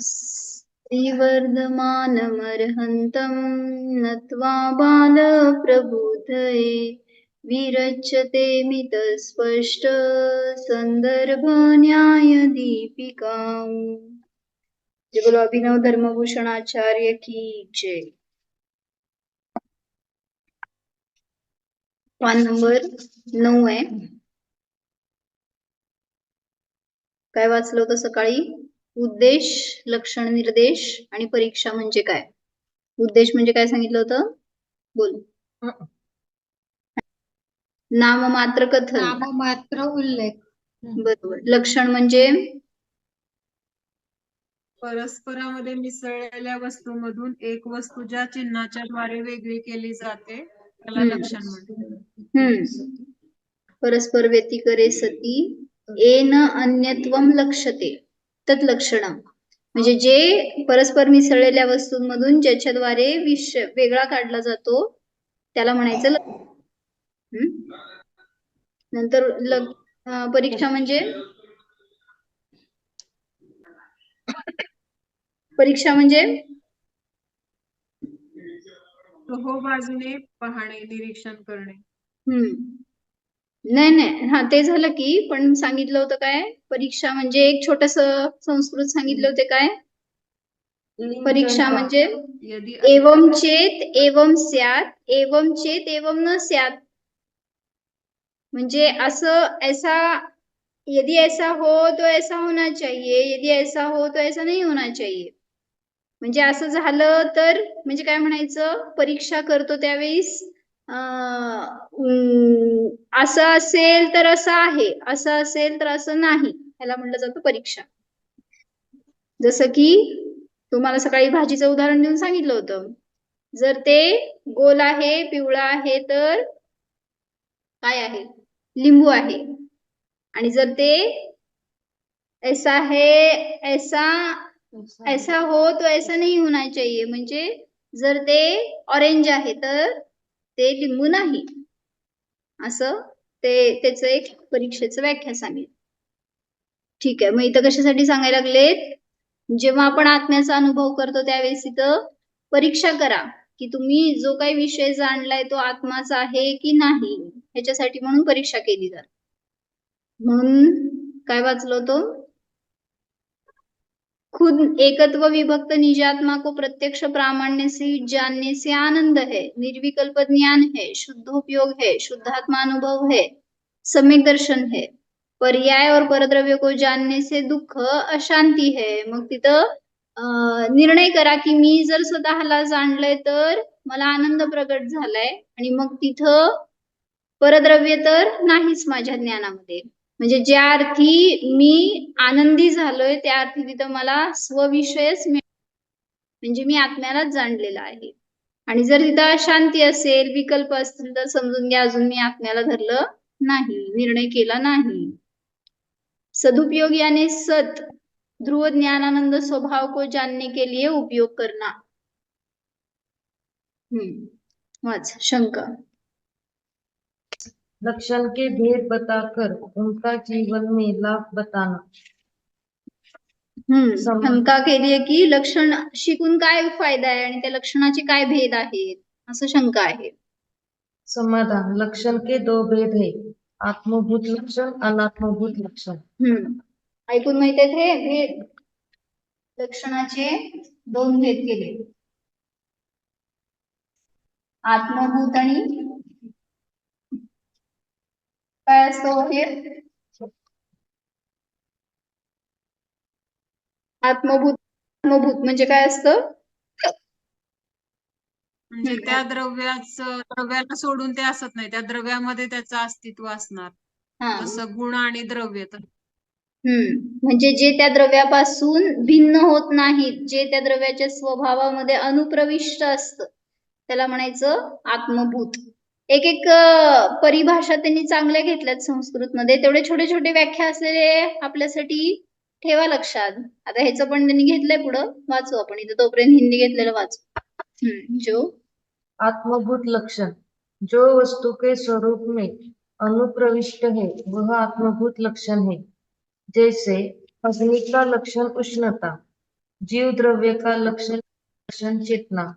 श्रीवर्धमानमर्हन्तं नत्वा बालप्रबुधये विरच्यते मितस्पष्ट संदर्भ जे बोलो अभिनव धर्मभूषण आचार्य की जय। पान नंबर नऊ आहे. काय वाचलं होतं सकाळी? उद्देश लक्षण निर्देश आणि परीक्षा म्हणजे काय? उद्देश म्हणजे काय सांगितलं होतं? बोल. नाममात्र कथन. नाममात्र उल्लेख. बरोबर. लक्षण म्हणजे? परस्परामध्ये मिसळलेल्या वस्तूमधून एक वस्तू ज्या चिन्हाच्या द्वारे वेगळी केली जाते त्याला. लक्षण म्हणतात. हम्म. परस्पर व्यतिकरे सती. येन अन्यत्वम लक्षते. तत् लक्षणम म्हणजे जे परस्पर मिसळलेल्या वस्तूंमधून ज्याच्याद्वारे विष वेगळा काढला जातो त्याला म्हणायचं लक्षण. नंतर परीक्षा म्हणजे? परीक्षा म्हणजे? हो बाजूने पाहणे निरीक्षण करणे. हम्म नाही नाही. हा ते झालं की पण सांगितलं होतं काय? परीक्षा म्हणजे एक छोटस संस्कृत सांगितले होते काय? परीक्षा म्हणजे यदि एवं चेत एवं स्यात एवं चेत एवं न स्यात. म्हणजे असं ऐसा यदि ऐसा हो तो ऐसा होना चाहिए. यदि ऐसा हो तो ऐसा नहीं होना चाहिए. म्हणजे असं झालं तर म्हणजे काय म्हणायचं? परीक्षा करतो त्यावेळेस असं असेल तर असं आहे असं असेल तर असं नाही ह्याला म्हटलं जातं परीक्षा. जसं की तुम्हाला सकाळी भाजीचं उदाहरण देऊन सांगितलं होतं. जर ते गोल आहे पिवळा आहे तर काय आहे? लिंबू आहे. आणि जर ते ऐसा है ऐसा ऐसा हो तो ऐसा नाही होना चाहिए. म्हणजे जर ते ऑरेंज आहे तर ते लिंबू नाही असं ते त्याचं एक परीक्षेचं व्याख्या सांगेल ठीक आहे. मग इथं कशासाठी सांगायला लागलेत? जेव्हा आपण आत्म्याचा अनुभव करतो त्यावेळेस इथं परीक्षा करा की तुम्ही जो काही विषय जाणलाय तो आत्माचा आहे की नाही ह्याच्यासाठी म्हणून परीक्षा केली जात. म्हणून काय वाचलो तो खुद एकत्व विभक्त निजात्मा को प्रत्यक्ष प्रामाण्य से जानने से आनंद है निर्विकल्प ज्ञान है शुद्ध उपयोग है शुद्धात्मा अनुभव है सम्यक दर्शन है। पर्याय और परद्रव्य को जानने से दुःख अशांती है। मग तिथं निर्णय करा की मी जर स्वतःला जाणलंय तर मला आनंद प्रगट झालाय आणि मग तिथं परद्रव्य तर नाहीच माझ्या ज्ञानामध्ये. म्हणजे ज्या अर्थी मी आनंदी झालोय त्या अर्थी तिथं मला स्वविषयच म्हणजे मी आत्म्यालाच जाणलेला आहे. आणि जर तिथं अशांती असेल विकल्प असतील तर समजून घ्या अजून मी आत्म्याला धरलं नाही निर्णय केला नाही. सदुपयोग याने सत ध्रुव ज्ञानानंद स्वभाव को जानने के लिए उपयोग करना. हम्म वाच शंका. लक्षण के भेद बताकर उनका जीवन में लाभ बताना। शंका केली आहे की लक्षण शिकून काय फायदा आहे आणि त्या लक्षणाचे काय भेद आहेत? असं शंका आहे. समाधान लक्षण के दो भेद है आत्मभूत लक्षण अनात्मभूत लक्षण। हम्म ऐकून माहीत आहेत हे भेद. लक्षणाचे दोन भेद केले. आत्मभूत आणि काय असतो हे आत्मभूत आत्मभूत म्हणजे काय असतं? म्हणजे. त्या द्रव्याच द्रव्याला सोडून ते असत नाही. त्या द्रव्यामध्ये त्याचं अस्तित्व असणार. जसं गुण आणि द्रव्य तर. हम्म. म्हणजे जे त्या द्रव्यापासून भिन्न होत नाहीत जे त्या द्रव्याच्या स्वभावामध्ये अनुप्रविष्ट असत त्याला म्हणायचं आत्मभूत. एक एक परिभाषा त्यांनी चांगल्या घेतल्यात संस्कृतमध्ये. तेवढे छोटे छोटे व्याख्या असलेले आपल्यासाठी ठेवा लक्षात. आता ह्याचं पण त्यांनी घेतलंय पुढं. वाचू आपण. इथं तोपर्यंत हिंदी घेतलेलं वाचू. जो? आत्मभूत लक्षण जो वस्तु के स्वरूप में अनुप्रविष्ट है वह आत्मभूत लक्षण है. जैसे अग्नि का लक्षण उष्णता जीव द्रव्य का लक्षण लक्षण चेतना.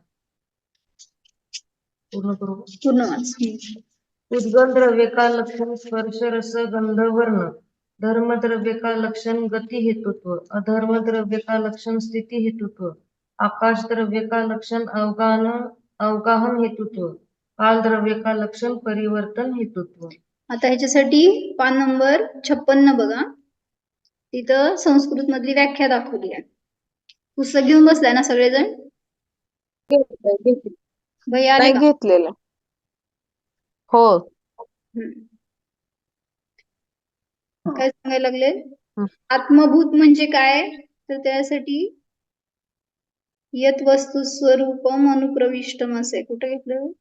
पूर्ण करू. पूर्ण द्रव्य का लक्षण स्पर्श रस गंध वर्ण. धर्म द्रव्य का लक्षण गती हेतुत्व. अधर्म द्रव्य का लक्षण स्थिती हेतुत्व. आकाश द्रव्य का लक्षण अवगाहन अवगाहन हेतुत्व. काल द्रव्य का लक्षण परिवर्तन हेतुत्व. आता ह्याच्यासाठी पान नंबर छप्पन्न बघा. तिथं संस्कृत मधली व्याख्या दाखवली आहे. पुस्तक घेऊन बसलाय ना सगळेजण? भैया आले नाही का? घेतलेलं. हो. हम्म. काय सांगायला लागले? हं. आत्मभूत म्हणजे काय? तर त्यासाठी यत वस्तू स्वरूपम अनुप्रविष्टम असे. कुठे घेतलं?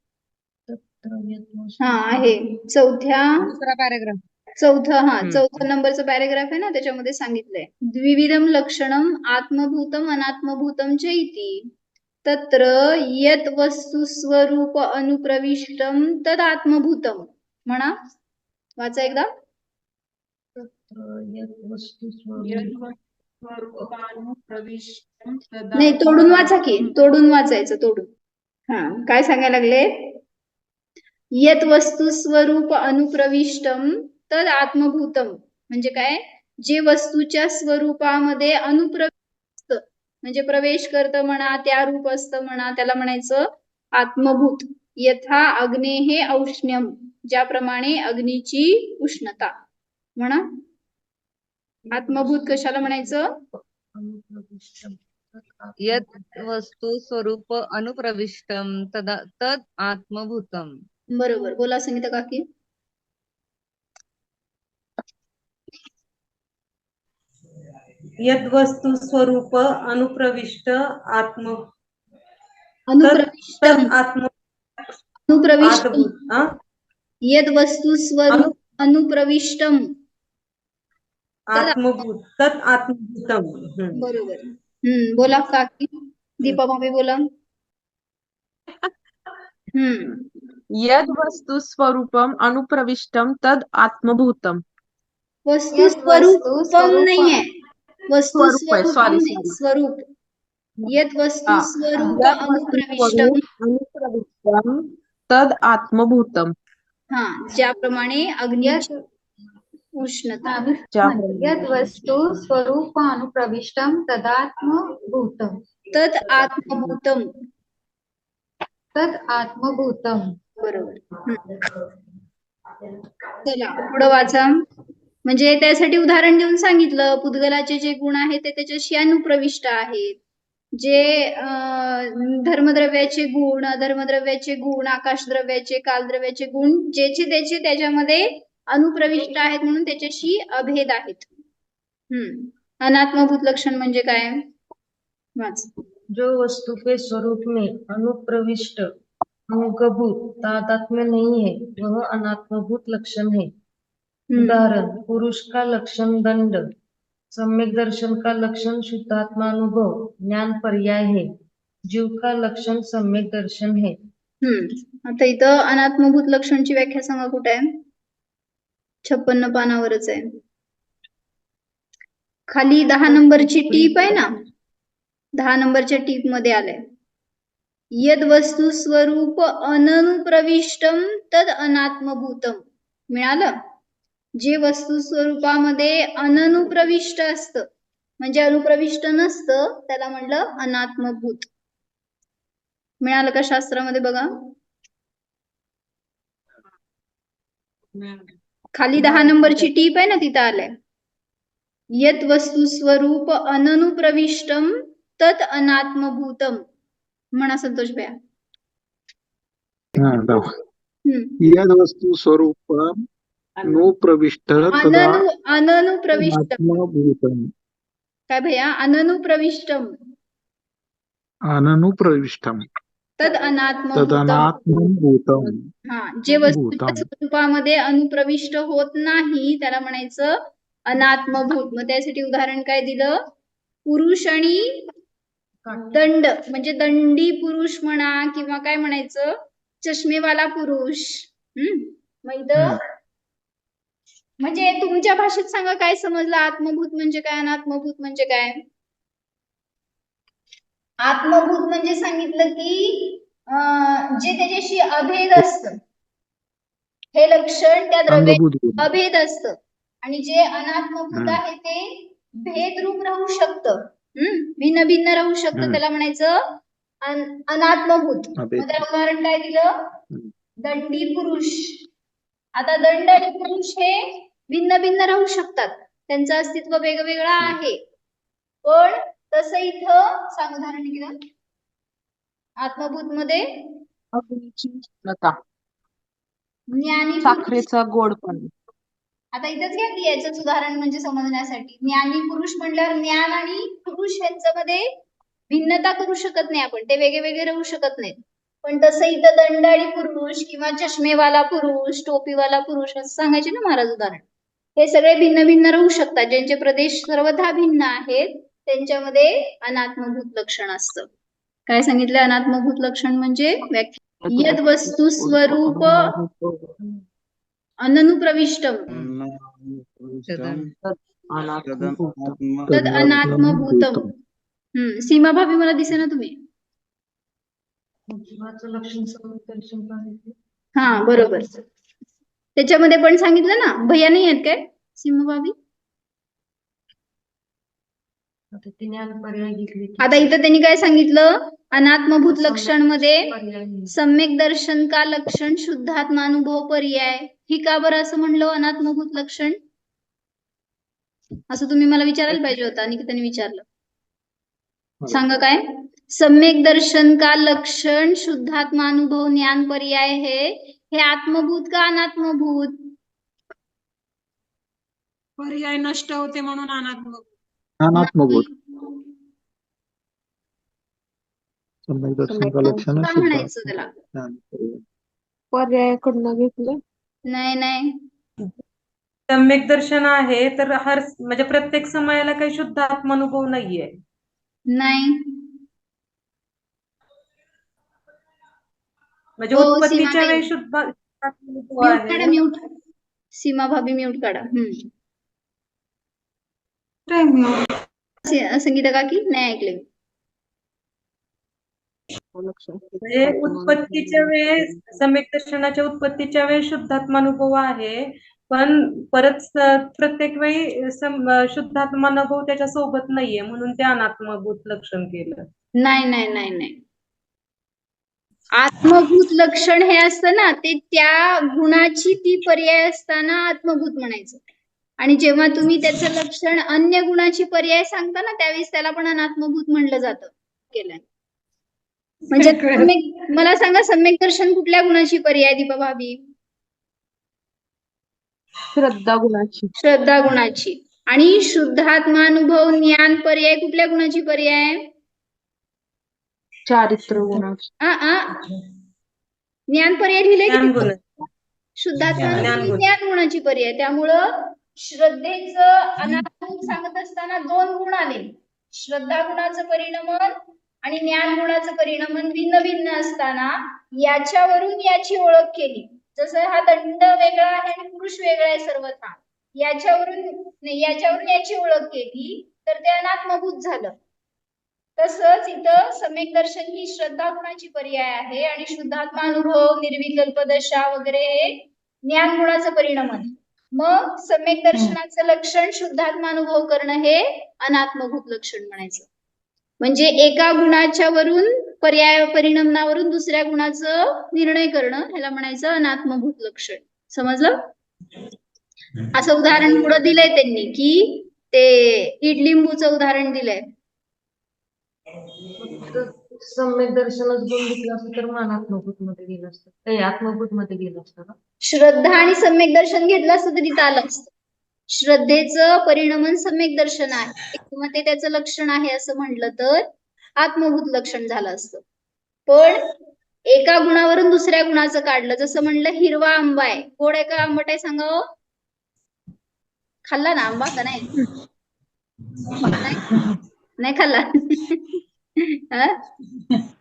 हा आहे. चौथ्या दुसरा पॅराग्राफ चौथं हा. हम्म. चौथ्या नंबरचं पॅराग्राफ आहे ना त्याच्यामध्ये सांगितलंय. द्विविधम लक्षणम आत्मभूतम अनात्मभूतम च इति तत्र यत वस्तु स्वरूप अनुप्रविष्टम तद आत्मभूतम म्हणा वाचा एकदा. तत्र यत् वस्तु स्वरूप यद्वस्तुस्वरूपानुप्रविष्टं तदा नाही तोडून वाचा की तोडून वाचायचं तोडून. हा काय सांगायला लागले? यत वस्तु स्वरूप अनुप्रविष्टम तद आत्मभूतम म्हणजे काय? जे वस्तूच्या स्वरूपामध्ये अनुप्रविष्ट म्हणजे प्रवेश करत म्हणा त्या रूप असतं म्हणा त्याला म्हणायचं आत्मभूत. यथा अग्ने हे औष्ण्यम ज्याप्रमाणे अग्नीची उष्णता. म्हणा. आत्मभूत कशाला म्हणायचं? यत वस्तू स्वरूप अनुप्रविष्टम तदा तद आत्मभूतम. बरोबर. बोला संगीता काकी. यद्वस्तु स्वरूप अनुप्रविष्ट आत्म अनुप्रविष्टम तत् आत्म अनुप्रविष्टम आत्मभूत आ? यद वस्तु स्वरूप अनुप्रविष्टम आत्मभूत तत् आत्मभूतम। हम्म. बरोबर। हम्म बोला काकी। दीपा मामी बोला। हम्म। यद वस्तु स्वरूपम अनुप्रविष्टम तद आत्मभूतम। वस्तू स्वरूप नहीं sorry. वस्तू. स्वरूप यद वस्तु अनुप्रविष्टम स्वरूप अनुप्रविष्टम तद आत्मभूतम. हा ज्याप्रमाणे अग्नीची उष्णता. यद् वस्तु स्वरूप अनुप्रविष्टं तदात्मभूतम्. तद आत्मभूतम. तद् आत्मभूतम्. बरोबर. चला पुढं वाचा. म्हणजे त्यासाठी उदाहरण देऊन सांगितलं पुद्गलाचे जे गुण आहेत ते त्याच्याशी अनुप्रविष्ट आहेत. जे धर्मद्रव्याचे गुण अधर्मद्रव्याचे गुण आकाशद्रव्याचे कालद्रव्याचे गुण ज्याचे त्याचे त्याच्यामध्ये अनुप्रविष्ट आहेत म्हणून त्याच्याशी अभेद आहेत. हम्म. अनात्मभूत लक्षण म्हणजे काय? वाच. जो वस्तु के स्वरूप में अनुप्रविष्ट अंगभूत तादात्म्य नहीं है वह अनात्मभूत लक्षण है उदाहरण पुरुष का लक्षण दंड सम्यक दर्शन का लक्षण शुद्धात्मानुभव ज्ञान पर्याय है. जीव का लक्षण सम्यक दर्शन है. हम्म. आता इथं अनात्मभूत लक्षणची व्याख्या सांगा कुठे आहे? छप्पन्न पानावरच आहे. खाली दहा नंबरची टीप आहे ना? दहा नंबरच्या टीपमध्ये आलंय. यद वस्तू स्वरूप अननुप्रविष्टम तद अनात्मभूतम. मिळालं? जे वस्तू स्वरूपामध्ये अननुप्रविष्ट असतं म्हणजे अनुप्रविष्ट नसतं त्याला म्हणलं अनात्मभूत. मिळालं का शास्त्रामध्ये बघा? खाली दहा नंबरची टीप आहे ना तिथं आलंय. यत वस्तू स्वरूप अननुप्रविष्टम तत अनात्मभूतम. म्हणा संतोष भैया. हा, यद वस्तु स्वरूप नो प्रविष्ट तदा अननु अननुप्रविष्टम आत्मभूतम काय भैया? अननुप्रविष्टम अननुप्रविष्टम तद अनात्मभूतम तदनात्मभूतम हा जे वस्तूच्या. स्वरूपामध्ये अनुप्रविष्ट होत नाही त्याला म्हणायचं अनात्मभूत मग त्यासाठी उदाहरण काय दिलं? पुरुष आणि दंड म्हणजे दंडी पुरुष म्हणा किंवा काय म्हणायचं? चष्मेवाला पुरुष. हम्म मग इथं म्हणजे तुमच्या भाषेत सांगा काय समजलं? आत्मभूत म्हणजे काय अनात्मभूत म्हणजे काय? आत्मभूत म्हणजे सांगितलं की अं, जे त्याच्याशी अभेद असत. हे लक्षण त्या द्रव्य अभेद असत. आणि जे अनात्मभूत. आहे ते भेद रूप राहू शकतं. हम्म? भिन्न भिन्न राहू शकतं. त्याला म्हणायचं अन- अनात्मभूत. त्याला उदाहरण काय दिलं. दंडी पुरुष. आता दंड आणि पुरुष हे भिन्न भिन्न राहू शकतात. त्यांचं अस्तित्व वेगवेगळं आहे. पण तसं इथं सांग उदाहरण केलं आत्मभूत मध्ये ज्ञानी साखरेचा गोडपणा आता इथंच घ्या की याचंच उदाहरण म्हणजे समजण्यासाठी. ज्ञानी पुरुष म्हणल्यावर ज्ञान आणि पुरुष यांच्यामध्ये भिन्नता करू शकत नाही आपण. ते वेगळे वेगळे राहू शकत नाहीत. पण तसं इथं दंड आणि पुरुष किंवा चष्मेवाला पुरुष टोपीवाला पुरुष असं सांगायचे ना महाराज उदाहरण. हे सगळे भिन्न भिन्न राहू शकतात. ज्यांचे प्रदेश सर्वथा भिन्न आहेत त्यांच्यामध्ये अनात्मभूत लक्षण असतं. काय सांगितलं? अनात्मभूत लक्षण म्हणजे यद वस्तु स्वरूप अननुप्रविष्टम तद अनात्मभूतम. हम्म सीमा भाभी मला दिसे ना तुम्ही? हा बरोबर. त्याच्यामध्ये पण सांगितलं ना भैया नाही आहेत काय? सीमा भाभी आता ती ज्ञान पर्याय घेतली की आता इथं त्यांनी काय सांगितलं? अनात्मभूत लक्षणमध्ये पर्याय नाही. सम्यक दर्शन का लक्षण? शुद्धात्मानुभव पर्याय. ही का बरं असं म्हणलं? अनात्मभूत लक्षण? असं तुम्ही मला विचारायला पाहिजे होतं आणि त्यांनी विचारलं सांगा काय? सम्यक दर्शन का लक्षण? शुद्धात्मानुभव ज्ञान पर्याय है हे आत्मभूत का अनात्मभूत? पर्याय नष्ट होते म्हणून अनात्मभूत. का म्हणायचं त्याला? पर्यायाकडनं घेतलं. नाही नाही. सम्यक दर्शन आहे तर हर म्हणजे प्रत्येक समयाला काही शुद्ध आत्मानुभव नाहीये. नाही. म्हणजे हो, उत्पत्तीच्या सीमाताई. वेळी शुद्ध म्यूट काढा आहे म्यूट. सीमा भाभी म्यूट काढा. हम्म. सी- संगीता काकी नाही ऐकले. म्हणजे उत्पत्तीच्या वेळेस दर्शनाच्या उत्पत्तीच्या वेळेस शुद्धात्मानुभव आहे. पण परत स- प्रत्येक वेळी सम- शुद्धात्मानुभव त्याच्या सोबत नाहीये. म्हणून ते अनात्मभूत लक्षण केलं. नाही नाही नाही नाही. आत्मभूत लक्षण हे असतं ना ते त्या गुणाची ती पर्याय असताना आत्मभूत म्हणायचं. आणि जेव्हा तुम्ही त्याचं लक्षण अन्य गुणाची पर्याय सांगता ना त्यावेळेस त्याला पण अनात्मभूत म्हणलं जातं केलं म्हणजे सम्यक- मला सांगा सम्यक दर्शन कुठल्या गुणाची पर्याय दीपा भाभी श्रद्धा गुणाची. श्रद्धा गुणाची. आणि शुद्धात्मानुभव ज्ञान पर्याय कुठल्या गुणाची पर्याय चारित्र गुणाची आ आ. ज्ञान पर्याय लिहिले ज्ञान की गुण. शुद्धात्मा ज्ञान गुण. ज्ञान गुणाची पर्याय. त्यामुळं श्रद्धेचं अनात्मभूत सांगत असताना दोन गुण आले. श्रद्धा गुणाचं परिणमन आणि ज्ञान गुणाचं परिणमन भिन्न भिन्न असताना याच्यावरून याची ओळख केली. जसं हा दंड वेगळा आहे आणि पुरुष वेगळा आहे सर्वथा. याच्यावरून नाही, याच्यावरून याची ओळख केली तर ते अनात्मभूत झालं. तसंच इथं सम्यक दर्शन ही श्रद्धा गुणाची पर्याय आहे आणि शुद्धात्मा अनुभव निर्विकल्प दशा वगैरे हे ज्ञान गुणाचं आहे. मग सम्यक दर्शनाचं लक्षण शुद्धात्मा अनुभव करणं हे अनात्मभूत लक्षण म्हणायचं. म्हणजे एका गुणाच्या वरून पर्याय परिणामावरून दुसऱ्या गुणाचं निर्णय करणं ह्याला म्हणायचं अनात्मभूत लक्षण. समजलं? असं उदाहरण पुढं दिलंय त्यांनी की ते इडलिंबूचं उदाहरण दिलंय. सम्यक दर्शनच गुण घेतलं असतं तर मग अनात्मभूत मध्ये गेलं असतं. काही आत्मभूत मध्ये गेलं असतं का? श्रद्धा आणि सम्यक दर्शन घेतलं असतं तरी चाललं असतं. श्रद्धेचं परिणमन सम्यक दर्शन आहे. किंवा ते त्याचं लक्षण आहे असं म्हटलं तर आत्मभूत लक्षण झालं असतं. पण एका गुणावरून दुसऱ्या गुणाचं काढलं. जसं म्हणलं हिरवा आंबा आहे. गोड आहे का आंबट आहे सांगा हो? खाल्ला ना आंबा का नाही? नाही? नाही खाल्ला.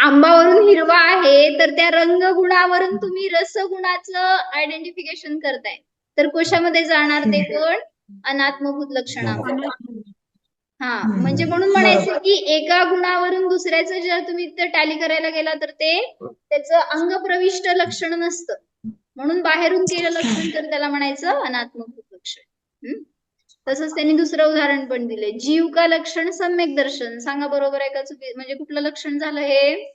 आंबावरून हिरवा आहे तर त्या रंग गुणावरून तुम्ही रसगुणाचं आयडेंटिफिकेशन करताय. तर कोशामध्ये जाणार ते कोण? अनात्मभूत लक्षणामध्ये. हा म्हणजे म्हणून म्हणायचं की एका गुणावरून दुसऱ्याचं जर तुम्ही टॅली करायला गेला तर ते त्याचं अंगप्रविष्ट लक्षण नसतं. म्हणून बाहेरून केलं लक्षण तर त्याला म्हणायचं अनात्मभूत लक्षण. हम्म? तसंच त्यांनी दुसरं उदाहरण पण दिले जीव का लक्षण सम्यक दर्शन. सांगा बरोबर आहे का चुकी? म्हणजे कुठलं लक्षण झालं हे?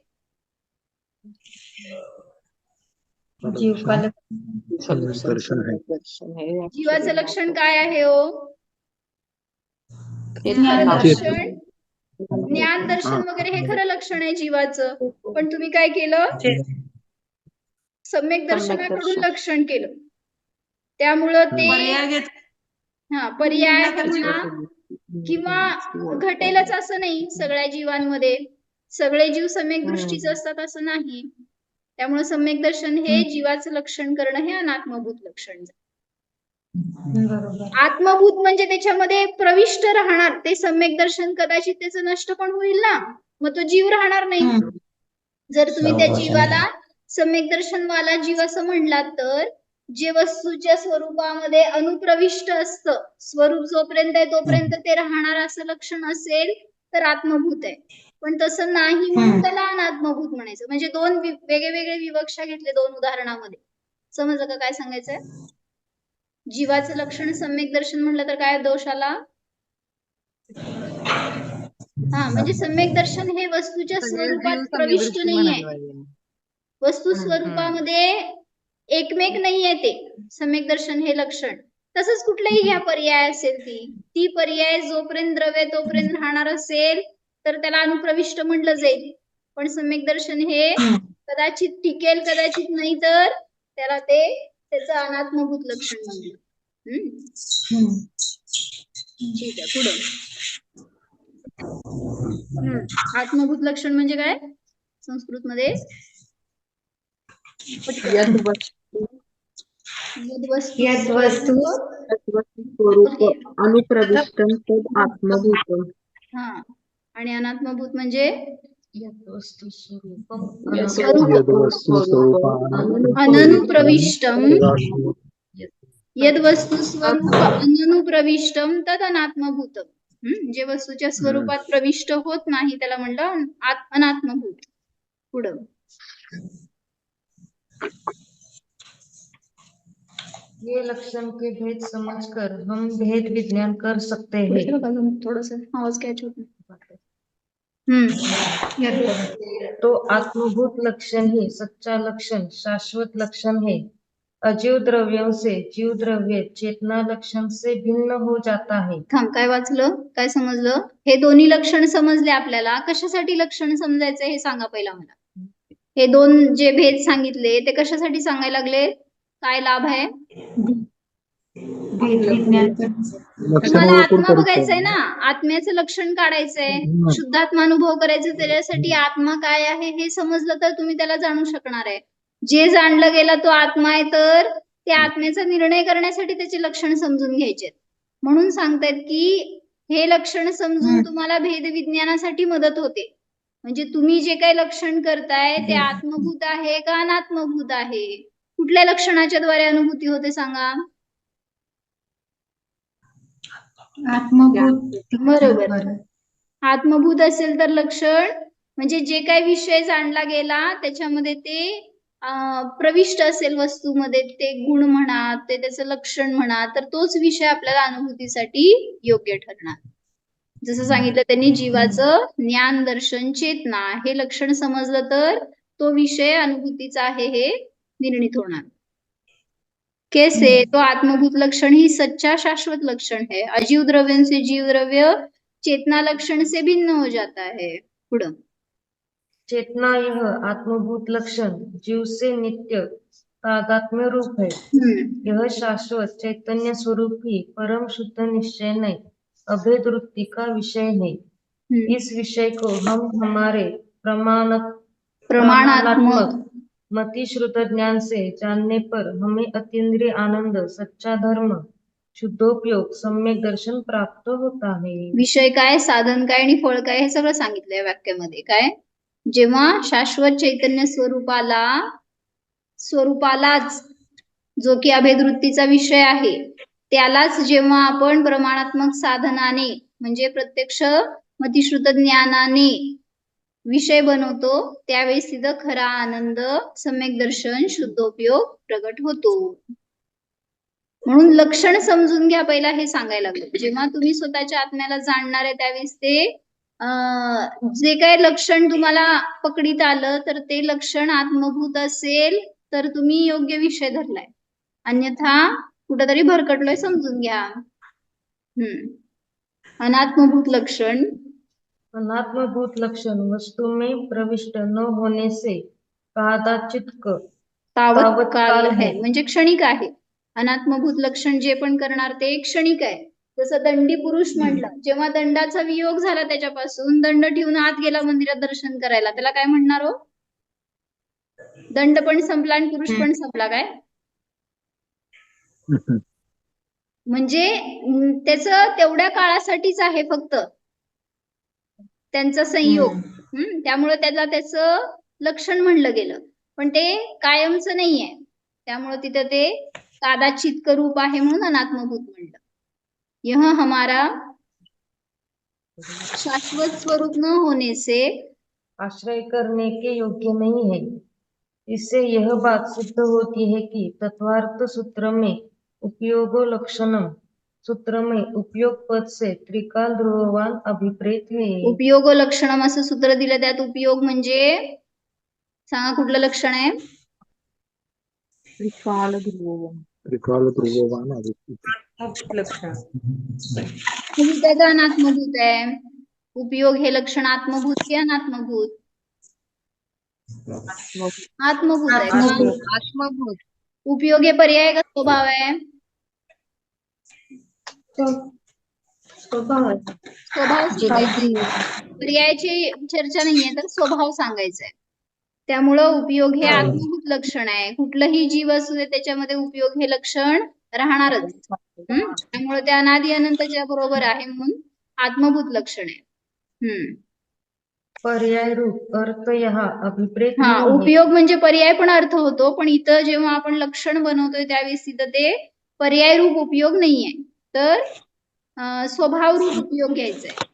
सम्यक दर्शन आहे. जीवाचं लक्षण काय आहे हो? खरं लक्षण? ज्ञान दर्शन वगैरे हे खरं लक्षण आहे जीवाचं. पण तुम्ही काय केलं? सम्यक दर्शनाकडून लक्षण केलं. त्यामुळं ते हा पर्याय म्हणा किंवा घटेलच असं नाही सगळ्या जीवांमध्ये. सगळे जीव सम्यक दृष्टीचे असतात असं नाही. त्यामुळे सम्यक दर्शन हे जीवाचं लक्षण करणं हे अनात्मभूत लक्षण आत्मभूत म्हणजे त्याच्यामध्ये प्रविष्ट राहणार. ते सम्यक दर्शन कदाचित त्याचं नष्ट पण होईल ना. मग तो जीव राहणार नाही. जर तुम्ही त्या जीवाला सम्यक दर्शन वाला जीव असं म्हणलात तर जे वस्तूच्या स्वरूपामध्ये अनुप्रविष्ट असतं स्वरूप जोपर्यंत आहे तोपर्यंत ते राहणार असं लक्षण असेल तर आत्मभूत आहे. पण तसं नाही म्हणून त्याला अनात्मभूत म्हणायचं. म्हणजे दोन वेगळे वेगळे विवक्षा घेतले दोन उदाहरणामध्ये. समजलं का काय सांगायचंय? जीवाचं लक्षण सम्यक दर्शन म्हटलं तर काय दोष आला? हा म्हणजे सम्यक दर्शन हे वस्तूच्या स्वरूपात प्रविष्ट नाहीये. वस्तू स्वरूपामध्ये एकमेक नाहीये ते. सम्यक दर्शन हे लक्षण. तसंच कुठलाही घ्या पर्याय असेल ती ती पर्याय जोपर्यंत द्रव्य तोपर्यंत राहणार असेल तर त्याला अनुप्रविष्ट म्हटलं जाईल. पण सम्यक दर्शन हे कदाचित टिकेल कदाचित नाही तर त्याला ते त्याचं अनात्मभूत लक्षण म्हणलं हम्म? ठीक आहे पुढे. आत्मभूत लक्षण म्हणजे काय? संस्कृत मध्ये यद्वस्तु. यद्वस्तु. स्वरूप अनुप्रविष्टम तद आत्मभूतम. हा. आणि अनात्मभूत म्हणजे? अननुप्रविष्टम यद्वस्तु स्वरूप अननुप्रविष्टम तद अनात्मभूतम. हम्म, जे वस्तूच्या स्वरूपात प्रविष्ट होत नाही त्याला म्हणलं अनात्मभूत. पुढं. ये लक्षण के भेद समझकर हम भेद विज्ञान कर सकते हैं। थोडस आवाज कॅच होत तो आत्मभूत लक्षण ही सच्चा लक्षण शाश्वत लक्षण है। अजीव द्रव्यों से जीव द्रव्य चेतना लक्षण से भिन्न हो जाता है। थांब काय वाचलं? काय समजलं? हे दोन्ही लक्षण समजले आपल्याला. कशासाठी लक्षण समजायचं हे सांगा पहिला मला. हे दोन जे भेद सांगितले ते कशासाठी सांगायला लागले? काय लाभ आहे? तुम्हाला आत्मा बघायचंय ना? आत्म्याचं लक्षण काढायचंय. शुद्धात्मा अनुभव करायचं त्याच्यासाठी आत्मा काय आहे हे समजलं तर तुम्ही त्याला जाणू शकणार आहे. जे जाणलं गेलं तो आत्मा आहे तर त्या आत्म्याचा निर्णय करण्यासाठी त्याचे लक्षण समजून घ्यायचे म्हणून सांगतायत की हे लक्षण समजून तुम्हाला भेद विज्ञानासाठी मदत होते. म्हणजे तुम्ही जे काही लक्षण करताय ते आत्मभूत आहे का अनात्मभूत आहे? कुठल्या लक्षणाच्या द्वारे अनुभूती होते सांगा? आत्मभूत. बरोबर. आत्मभूत असेल तर लक्षण म्हणजे जे काही विषय जाणला गेला त्याच्यामध्ये ते प्रविष्ट असेल वस्तूमध्ये ते गुण म्हणा ते त्याचं लक्षण म्हणा तर तोच विषय आपल्याला अनुभूतीसाठी योग्य ठरणार. जसं सांगितलं त्यांनी जीवाचं ज्ञान दर्शन चेतना हे लक्षण समजलं तर तो विषय अनुभूतीचा आहे हे निर्णित होणार. कैसे? तो आत्मभूत लक्षण ही सच्चा शाश्वत लक्षण है अजीव द्रव्यों से जीव द्रव्य चेतना लक्षण से भिन्न हो जाता है पुढं. चेतना यह आत्मभूत लक्षण जीव से नित्य तादात्म्य रूप है यह शाश्वत चैतन्य स्वरूप ही परम शुद्ध निश्चय नहीं. अभेद वृत्ति का विषय है. इस विषय को हम हमारे प्रमाण प्रमाणात्मक मति श्रुत ज्ञान से जानने पर हमें अतीन्द्रिय आनंद सच्चा धर्म शुद्धोपयोग सम्यक दर्शन प्राप्त होता है. विषय काय साधन काय आणि फळ काय हे सगळं सांगितलंय वाक्यामध्ये काय? जेव्हा शाश्वत चैतन्य स्वरूपाला स्वरूपालाच जो की अभेद वृत्तीचा विषय आहे त्यालाच जेव्हा आपण प्रमाणात्मक साधनाने म्हणजे प्रत्यक्ष मतिश्रुत ज्ञानाने विषय बनवतो त्यावेळेस तिथं खरा आनंद सम्यक दर्शन शुद्धोपयोग प्रगट होतो. म्हणून लक्षण समजून घ्या पहिला हे सांगायला लागलं. जेव्हा तुम्ही स्वतःच्या आत्म्याला जाणणार आहे त्यावेळेस ते जे काय लक्षण तुम्हाला पकडीत आलं तर ते लक्षण आत्मभूत असेल तर तुम्ही योग्य विषय धरलाय. अन्यथा कुठंतरी भरकटलोय समजून घ्या. हम्म. अनात्मभूत लक्षण. अनात्मभूत लक्षण वस्तु में प्रविष्ट न होने से कदाचित क तावत काल है. म्हणजे क्षणिक आहे. अनात्मभूत लक्षण जे पण करणार ते क्षणिक आहे. जसं दंडी पुरुष म्हटलं जेव्हा दंडाचा वियोग झाला त्याच्यापासून दंड ठेवून आत गेला मंदिरात दर्शन करायला. त्याला काय म्हणणार हो? दंड पण संपला आणि पुरुष पण संपला काय? म्हणजे त्याचं तेवढ्या काळासाठीच आहे फक्त. त्यांचा संयोग. हम्म. त्यामुळे त्याला त्याचं लक्षण म्हणलं गेलं. पण ते कायमचं नाहीये. त्यामुळे तिथं ते कादाचित रूप आहे म्हणून अनात्मभूत म्हणलं. यह हमारा शाश्वत स्वरूप न होने से आश्रय करने के योग्य नहीं है इससे यह बात सिद्ध होती है कि तत्वार्थ सूत्र में उपयोगो लक्षणम सूत्र में उपयोग पद से त्रिकाल ध्रुववान अभिप्रेत है। उपयोग लक्षणम असं सूत्र दिलं त्यात उपयोग म्हणजे? सांगा कुठलं लक्षण आहे? त्रिकाल ध्रुवम त्रिकाल ध्रुववान अभिप्रेत. लक्षण? म्हणजे त्याचं अनात्मभूत आहे। उपयोग हे लक्षण आत्मभूत की अनात्मभूत? आत्मभूत। आहे. आत्मभूत. उपयोग हे पर्याय का स्वभाव आहे? स्वभाव पर्यायाची चर्चा नाहीये तर स्वभाव सांगायचा आहे त्यामुळं उपयोग हे आत्मभूत लक्षण आहे. कुठलंही जीव असू दे त्याच्यामध्ये उपयोग हे लक्षण राहणारच. त्यामुळे ते अनादि अनंतच्या बरोबर आहे म्हणून आत्मभूत लक्षण आहे. हम्म. पर्याय रूप अर्थ यहाँ अभिप्रेत हा है उपयोग म्हणजे पर्याय पण अर्थ होतो पण इथं जेव्हा आपण लक्षण बनवतोय त्यावेळेस तिथं ते पर्याय रूप उपयोग नाहीये. तर स्वभाव रूप उपयोग घ्यायचा आहे.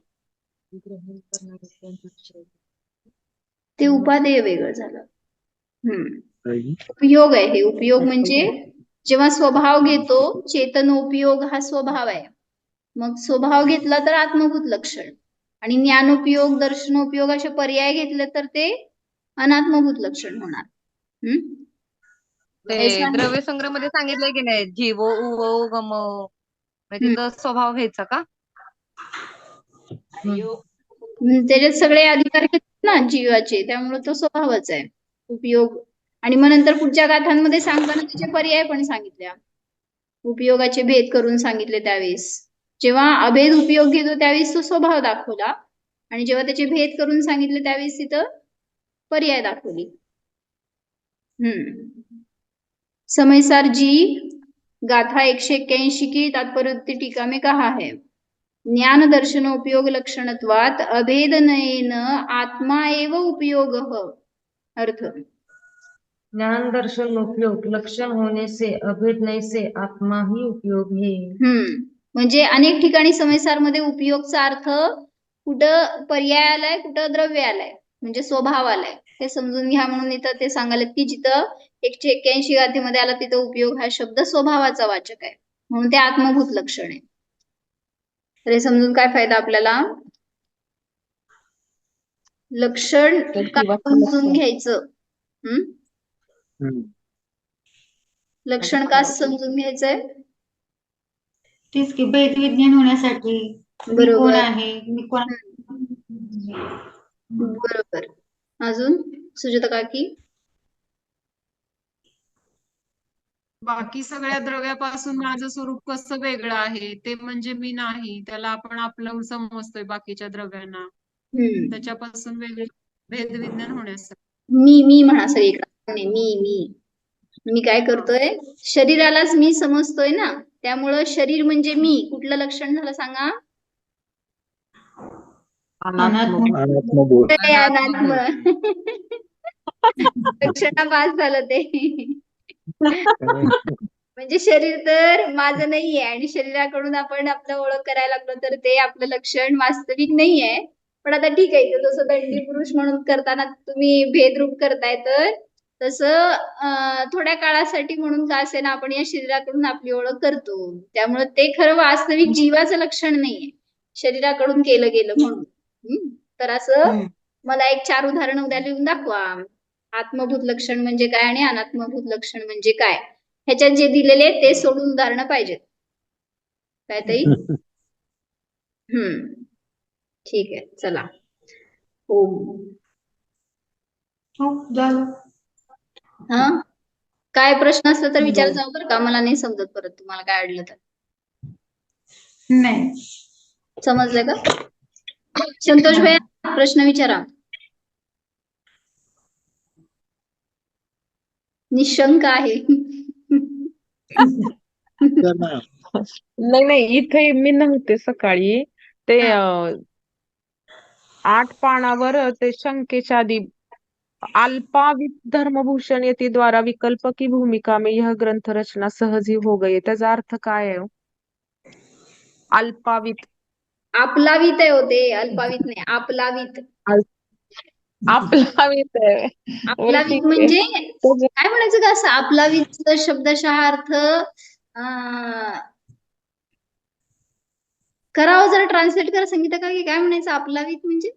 ते उपादेय वेगळं झालं. हम्म. उपयोग आहे हे. उपयोग म्हणजे जेव्हा स्वभाव घेतो चेतन उपयोग हा स्वभाव आहे. मग स्वभाव घेतला तर आत्मभूत लक्षण आणि ज्ञानोपयोग दर्शनोपयोग असे पर्याय घेतले तर ते अनात्मभूत लक्षण होणार. हम्म. द्रव्य संग्रहमध्ये सांगितलंय की नाही जीवो उवो गमो. म्हणजे तिथं स्वभाव घ्यायचा का? त्याच्यात सगळे अधिकार घेतले ना जीवाचे त्यामुळे तो स्वभावच आहे. उपयोग. आणि मग नंतर पुढच्या गाथांमध्ये सांगताना त्याचे पर्याय पण सांगितल्या उपयोगाचे भेद करून सांगितले त्यावेळेस. जेव्हा अभेद उपयोग घेतो त्यावेळेस तो स्वभाव दाखवला. आणि जेव्हा त्याचे भेद करून सांगितले त्यावेळेस तिथं पर्याय दाखवली. हम्म. समयसार जी गाथा एकशे एक्क्याऐंशी की तात्पर्य टीका में कहा है. ज्ञान दर्शन उपयोग लक्षणत्वात अभेद नयेन आत्मा एव उपयोग. अर्थ. ज्ञान दर्शन उपयोग लक्षण होने से अभेद नहीं से आत्मा ही उपयोग है. हम्म. म्हणजे अनेक ठिकाणी समयसारमध्ये उपयोगचा अर्थ कुठं पर्याय आलाय कुठं द्रव्य आलाय. म्हणजे स्वभाव आलाय. हे समजून घ्या म्हणून इथं ते सांगायला की जिथं एकशे एक्क्याऐंशी गाथेमध्ये आला तिथं उपयोग हा शब्द स्वभावाचा वाचक आहे. म्हणून ते आत्मभूत लक्षण आहे. तर हे समजून काय फायदा आपल्याला? लक्षण समजून. घ्यायचं? हम्म? हम्म. लक्षण का समजून घ्यायचंय? तेच की भेद विज्ञान होण्यासाठी बरोबर. आहे? मी कोण बरोबर. अजून? सुजाता काकी? बाकी सगळ्या द्रव्यापासून माझं स्वरूप कसं वेगळं आहे ते म्हणजे मी नाही त्याला आपण आपलं समजतोय बाकीच्या द्रव्यांना. त्याच्यापासून वेगळे भेद विज्ञान होण्यासाठी. मी मी म्हणा सगळीकडे नाही, मी मी. मी काय करतोय शरीरालाच मी समजतोय ना त्यामुळं शरीर म्हणजे मी. कुठलं लक्षण झालं सांगा? लक्षणा पास झालं ते. म्हणजे शरीर तर माझं नाहीये आणि शरीराकडून आपण आपलं ओळख करायला लागलो तर ते आपलं लक्षण वास्तविक नाहीये. पण आता ठीक आहे तर जसं दंडी पुरुष म्हणून करताना तुम्ही भेदरूप करताय तर तसं थोड्या काळासाठी म्हणून का असेना आपण या शरीराकडून आपली ओळख करतो. त्यामुळे ते खरं वास्तविक जीवाचं लक्षण नाहीये. शरीराकडून केलं गेलं म्हणून? तर असं मला एक चार उदाहरण उद्या लिहून दाखवा. आत्मभूत लक्षण म्हणजे काय आणि अनात्मभूत लक्षण म्हणजे काय? ह्याच्यात जे दिलेले आहेत ते सोडून उदाहरणं पाहिजेत. काय ताई? हम्म. ठीक आहे चला. हो हो हा? काय प्रश्न असला तर विचार जाऊ बरं का? मला नाही समजत परत तुम्हाला काय अडलं तर. नाही. समजलं का? संतोष भैया प्रश्न विचारा. निशंक आहे. नाही नाही इथे मी नव्हते सकाळी. ते आठ पानावर ते शंकेच्या आधी अल्पावित धर्मभूषण यति द्वारा विकल्प की भूमिका में यह ग्रंथ रचना सहज ही हो गई त्याचा अर्थ काय आहे हो? अल्पावित आपलावीत आहे होते अल्पावीत नाही आपलावीत आपलावित आहे. ठीक आहे. म्हणजे काय म्हणायचं का असं? आपलावीत शब्दशः अर्थ करावं जरा ट्रान्सलेट करा सांगितलं का की काय म्हणायचं? आपलावीत म्हणजे?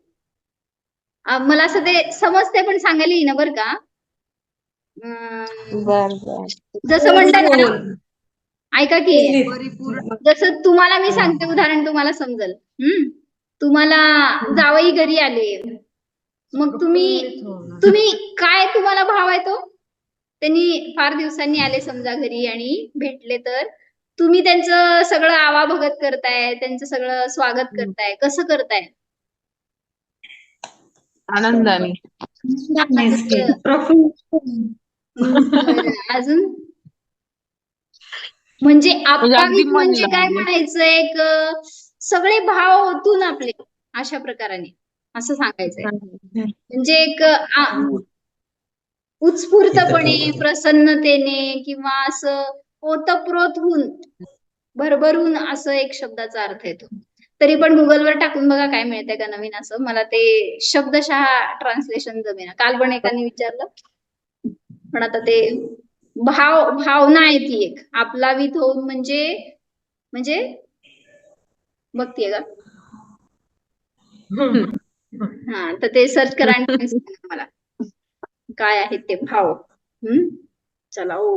अं, मला असं ते समजते पण सांगायला येईना बरं का. जसं म्हणतात ऐका की जसं तुम्हाला मी सांगते उदाहरण तुम्हाला समजल. हम्म? तुम्हाला जावई घरी आले. मग तुम्ही तुम्ही काय तुम्हाला भाव आहे तो? त्यांनी फार दिवसांनी आले समजा घरी आणि भेटले तर. तुम्ही त्यांचं सगळं आवाभगत करताय त्यांचं सगळं स्वागत करताय कसं करताय? आनंदाने. अजून? म्हणजे आप्पावीत मन म्हणजे काय लावून. म्हणायचं एक सगळे भाव ओतून आपले अशा प्रकाराने. असं सांगायचंय. म्हणजे एक उत्स्फूर्तपणे प्रसन्नतेने किंवा असं ओतप्रोत होऊन भरभरून असं एक शब्दाचा अर्थ येतो. तरी पण गुगलवर टाकून बघा काय मिळतंय का नवीन असं. मला ते शब्दशः ट्रान्सलेशन जमेना. काल पण एकाने विचारलं. पण आता ते भाव भावना आहे ती एक. आपलावीत होऊन म्हणजे म्हणजे बघतीये का? हा तर ते सर्च करा आणि मला. काय आहेत ते भाव? हम्म? चला ओ